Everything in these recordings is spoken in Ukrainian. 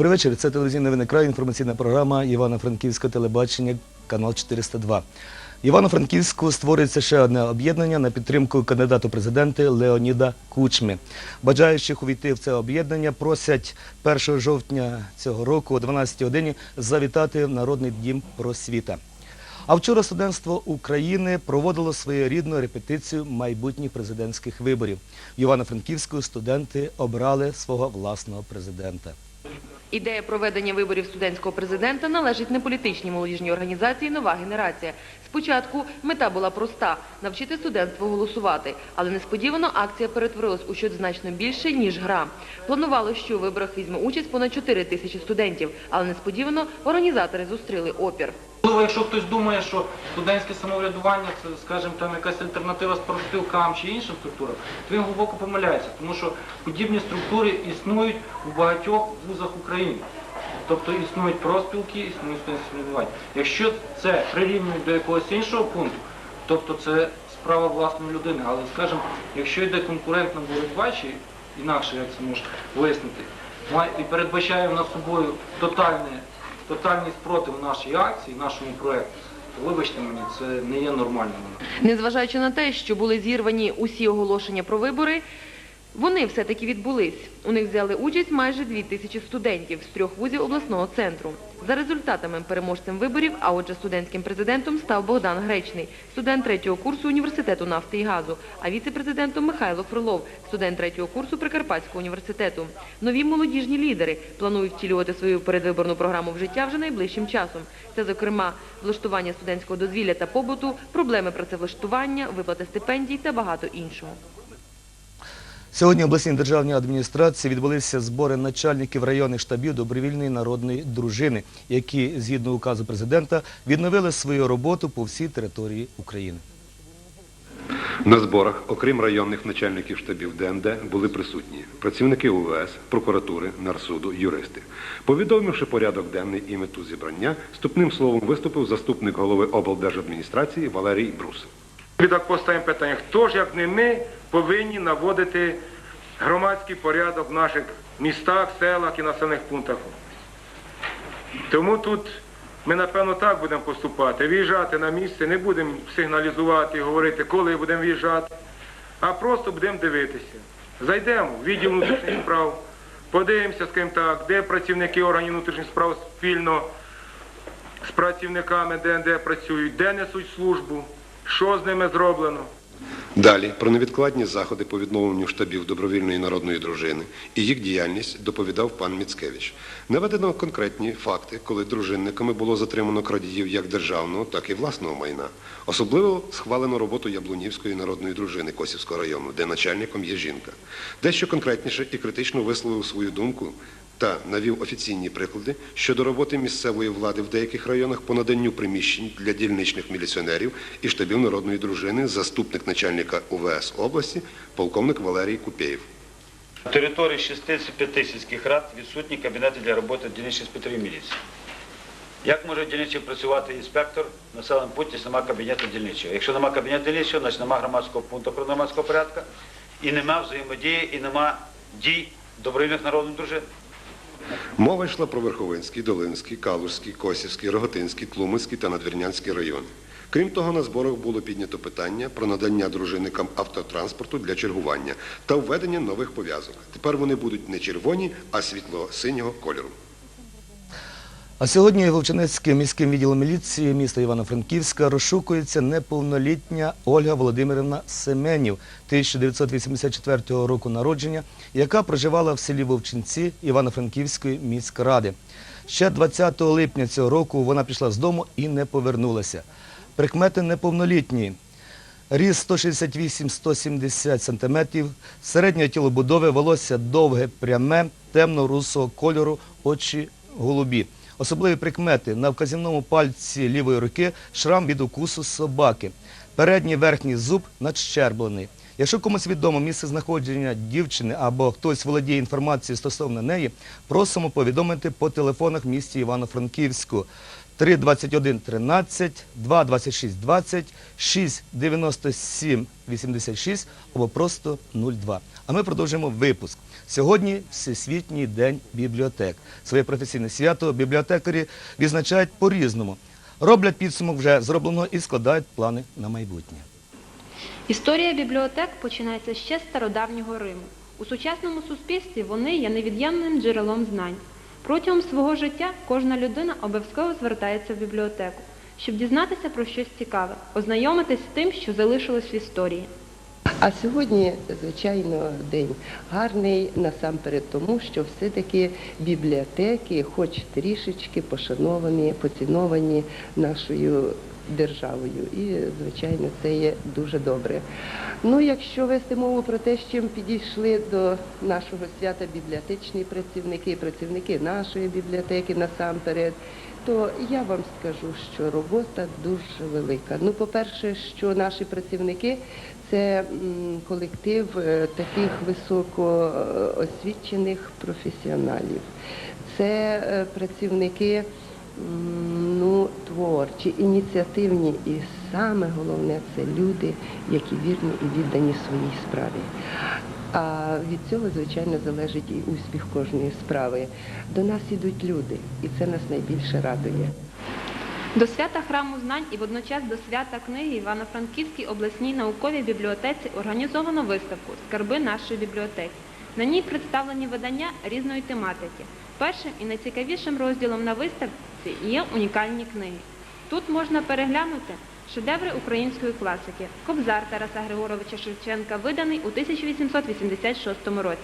Добрий вечір. Це телевізійний виникрай, інформаційна програма Івано-Франківського телебачення, канал 402. Івано-Франківську створюється ще одне об'єднання на підтримку кандидату президенти Леоніда Кучми. Бажаючих увійти в це об'єднання просять 1 жовтня цього року о 12 годині завітати в Народний дім просвіта. А вчора студентство України проводило своєрідну репетицію майбутніх президентських виборів. В Івано-Франківську студенти обрали свого власного президента. Ідея проведення виборів студентського президента належить неполітичній молодіжній організації Нова генерація. Спочатку мета була проста навчити студентство голосувати, але несподівано акція перетворилась у щось значно більше ніж гра. Планувало, що у виборах візьме участь понад 4 тисячі студентів, але несподівано організатори зустріли опір. Можливо, якщо хтось думає, що студентське самоврядування це, скажімо, там якась альтернатива спортивкам чи іншим структурам, то він глибоко помиляється, тому що подібні структури існують у багатьох вузах України. Тобто існують проспілки, існують студентське самоврядування. Якщо це прирівнюють до якогось іншого пункту, тобто це справа власної людини. Але, скажімо, якщо йде конкурентна боротьба, чи інакше як це можна вияснити, і передбачає в нас собою тотальне тотальний спротив нашій акції, нашому проекту, вибачте мені, це не є нормальним. Незважаючи на те, що були зірвані усі оголошення про вибори, вони все-таки відбулись. У них взяли участь майже дві тисячі студентів з трьох вузів обласного центру. За результатами переможцем виборів, а отже студентським президентом став Богдан Гречний, студент третього курсу університету нафти і газу, а віце-президентом Михайло Фролов, студент третього курсу Прикарпатського університету. Нові молодіжні лідери планують втілювати свою передвиборну програму в життя вже найближчим часом. Це, зокрема, влаштування студентського дозвілля та побуту, проблеми працевлаштування, виплати стипендій та багато іншого. Сьогодні в обласній державній адміністрації відбулися збори начальників районних штабів добровільної народної дружини, які, згідно указу президента, відновили свою роботу по всій території України. На зборах, окрім районних начальників штабів ДНД, були присутні працівники УВС, прокуратури, Нарсуду, юристи. Повідомивши порядок денний і мету зібрання, ступним словом виступив заступник голови облдержадміністрації Валерій Брус. Так поставимо питання, хто ж, як не ми, повинні наводити громадський порядок в наших містах, селах і населених пунктах. Тому тут ми, напевно, так будемо поступати. Виїжджати на місце, не будемо сигналізувати і говорити, коли будемо виїжджати, а просто будемо дивитися. Зайдемо в відділ внутрішніх справ, подивимося, скажімо так, де працівники органів внутрішніх справ спільно з працівниками ДНД працюють, де несуть службу, що з ними зроблено. Далі про невідкладні заходи по відновленню штабів добровільної народної дружини і їх діяльність доповідав пан Міцкевич. Наведено конкретні факти, коли дружинниками було затримано крадіїв як державного, так і власного майна. Особливо схвалено роботу Яблунівської народної дружини Косівського району, де начальником є жінка. Дещо конкретніше і критично висловив свою думку та навів офіційні приклади щодо роботи місцевої влади в деяких районах по наданню приміщень для дільничних міліціонерів і штабів народної дружини, заступник начальника УВС області, полковник Валерій Купєєв. На території 65 сільських рад відсутні кабінети для роботи дільничних інспекторів міліції. Як може дільничий працювати інспектор в населеному пункті, якщо немає кабінету дільничого? Якщо немає кабінету дільничого, значить немає громадського пункту про громадського порядку, і немає взаємодії, і немає дій добровільних народних дружин. Мова йшла про Верховинський, Долинський, Калужський, Косівський, Роготинський, Тлумицький та Надвірнянський райони. Крім того, на зборах було піднято питання про надання дружинникам автотранспорту для чергування та введення нових пов'язок. Тепер вони будуть не червоні, а світло-синього кольору. А сьогодні Вовчанецьким міським відділом міліції міста Івано-Франківська розшукується неповнолітня Ольга Володимирівна Семенів 1984 року народження, яка проживала в селі Вовчинці Івано-Франківської міськради. Ще 20 липня цього року вона пішла з дому і не повернулася. Прикмети неповнолітньої. Ріст 168-170 см, середньої тілобудови, волосся довге, пряме, темно-русого кольору, очі голубі. Особливі прикмети на вказівному пальці лівої руки шрам від укусу собаки. Передній верхній зуб надщерблений. Якщо комусь відомо місце знаходження дівчини або хтось володіє інформацією стосовно неї, просимо повідомити по телефонах в місті Івано-Франківську 321 13, 226 20, 6 97 86 або просто 02. А ми продовжуємо випуск. Сьогодні Всесвітній день бібліотек. Своє професійне свято бібліотекарі відзначають по-різному. Роблять підсумок вже зробленого і складають плани на майбутнє. Історія бібліотек починається ще з стародавнього Риму. У сучасному суспільстві вони є невід'ємним джерелом знань. Протягом свого життя кожна людина обов'язково звертається в бібліотеку, щоб дізнатися про щось цікаве, ознайомитись з тим, що залишилось в історії. А сьогодні, звичайно, день гарний насамперед тому, що все-таки бібліотеки, хоч трішечки пошановані, поціновані нашою державою. І, звичайно, це є дуже добре. Ну, якщо вести мову про те, з чим підійшли до нашого свята бібліотечні працівники, працівники нашої бібліотеки насамперед, то я вам скажу, що робота дуже велика. Ну, по-перше, що наші працівники це колектив е, таких високоосвічених професіоналів. Це е, працівники ну, творчі, ініціативні і саме головне це люди, які вірні і віддані своїй справі. А від цього, звичайно, залежить і успіх кожної справи. До нас ідуть люди, і це нас найбільше радує. До свята храму знань і водночас до свята книги Івано-Франківській обласній науковій бібліотеці організовано виставку Скарби нашої бібліотеки. На ній представлені видання різної тематики. Першим і найцікавішим розділом на виставці є унікальні книги. Тут можна переглянути шедеври української класики Кобзар Тараса Григоровича Шевченка, виданий у 1886 році,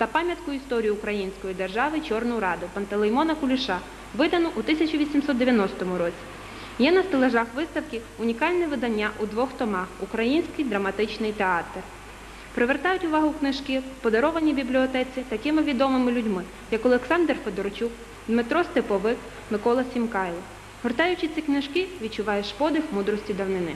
та пам'ятку історії української держави Чорну Раду Пантелеймона Куліша, видану у 1890 році. Є на стелажах виставки унікальне видання у двох томах Український драматичний театр. Привертають увагу книжки, подаровані бібліотеці такими відомими людьми, як Олександр Федорчук, Дмитро Степовик, Микола Сімкайло. Гортаючи ці книжки, відчуваєш подих мудрості давнини.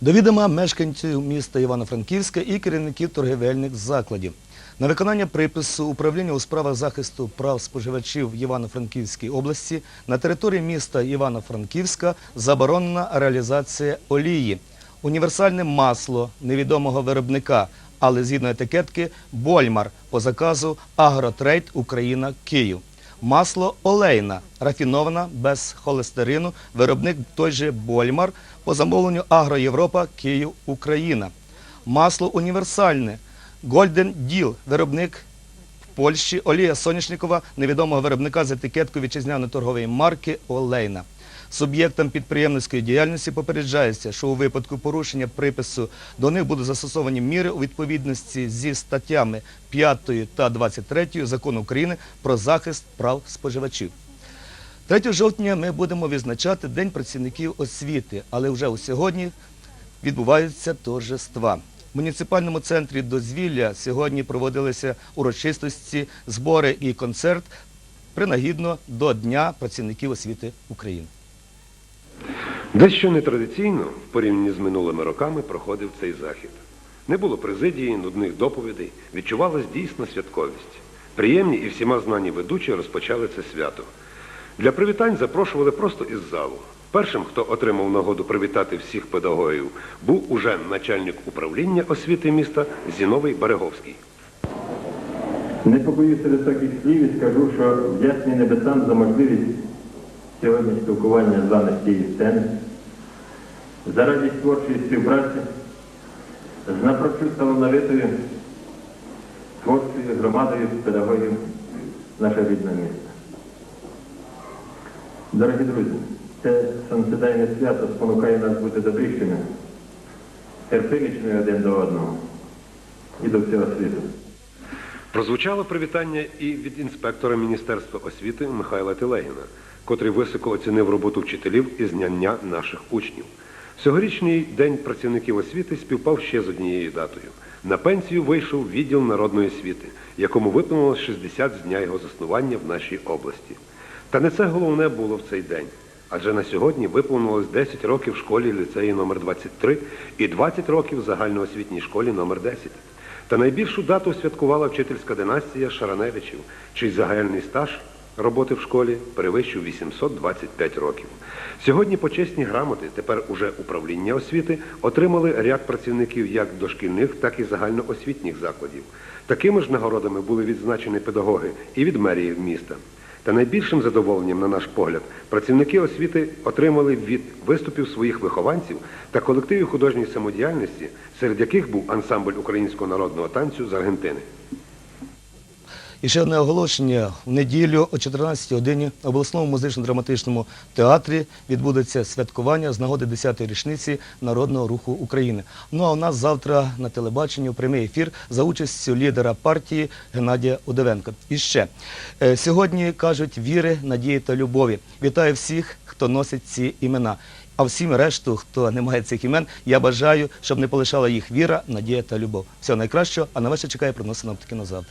До відома мешканців міста Івано-Франківська і керівників торгівельних закладів. На виконання припису управління у справах захисту прав споживачів Івано-Франківській області на території міста Івано-Франківська заборонена реалізація олії. Універсальне масло невідомого виробника, але згідно етикетки Больмар по заказу Агротрейд Україна Київ. Масло олейна, рафінована, без холестерину, виробник той же Больмар по замовленню Агроєвропа Київ Україна. Масло універсальне, Golden Deal, виробник в Польщі, олія соняшникова невідомого виробника з етикеткою вітчизняної торгової марки Олейна. Суб'єктам підприємницької діяльності попереджається, що у випадку порушення припису до них будуть застосовані міри у відповідності зі статтями 5 та 23 Закону України про захист прав споживачів. 3 жовтня ми будемо відзначати День працівників освіти, але вже у сьогодні відбуваються торжества. В муніципальному центрі дозвілля сьогодні проводилися урочистості, збори і концерт принагідно до Дня працівників освіти України. Дещо нетрадиційно в порівнянні з минулими роками проходив цей захід. Не було президії, нудних доповідей, відчувалась дійсна святковість. Приємні і всіма знані ведучі розпочали це свято. Для привітань запрошували просто із залу. Першим, хто отримав нагоду привітати всіх педагогів, був уже начальник управління освіти міста Зіновий Береговський. Не побоюся високих слів і скажу, що вдячний небесам за можливість сьогодні спілкування з вами цієї сцени, за радість творчої співпраці з напрочуд талановитою творчою громадою педагогів нашого рідного міста. Дорогі друзі, це сонцедайне свято спонукає нас бути добрішими, терпимічними один до одного і до всього світу. Прозвучало привітання і від інспектора Міністерства освіти Михайла Телегіна, котрий високо оцінив роботу вчителів і знання наших учнів. Сьогорічний День працівників освіти співпав ще з однією датою. На пенсію вийшов відділ народної освіти, якому виповнилось 60 з дня його заснування в нашій області. Та не це головне було в цей день. Адже на сьогодні виповнилось 10 років школі ліцеї номер 23 і 20 років загальноосвітній школі номер 10. Та найбільшу дату святкувала вчительська династія Шараневичів, чий загальний стаж роботи в школі перевищив 825 років. Сьогодні почесні грамоти, тепер уже управління освіти, отримали ряд працівників як дошкільних, так і загальноосвітніх закладів. Такими ж нагородами були відзначені педагоги і від мерії міста. Та найбільшим задоволенням, на наш погляд, працівники освіти отримали від виступів своїх вихованців та колективів художньої самодіяльності, серед яких був ансамбль українського народного танцю з Аргентини. І ще одне оголошення. В неділю о 14-й годині в обласному музично-драматичному театрі відбудеться святкування з нагоди 10-ї річниці Народного руху України. Ну а у нас завтра на телебаченні прямий ефір за участю лідера партії Геннадія Удовенка. І ще е, сьогодні кажуть віри, надії та любові. Вітаю всіх, хто носить ці імена. А всім решту, хто не має цих імен, я бажаю, щоб не полишала їх віра, надія та любов. Всього найкращого, а на вас чекає прогноз синоптики на завтра.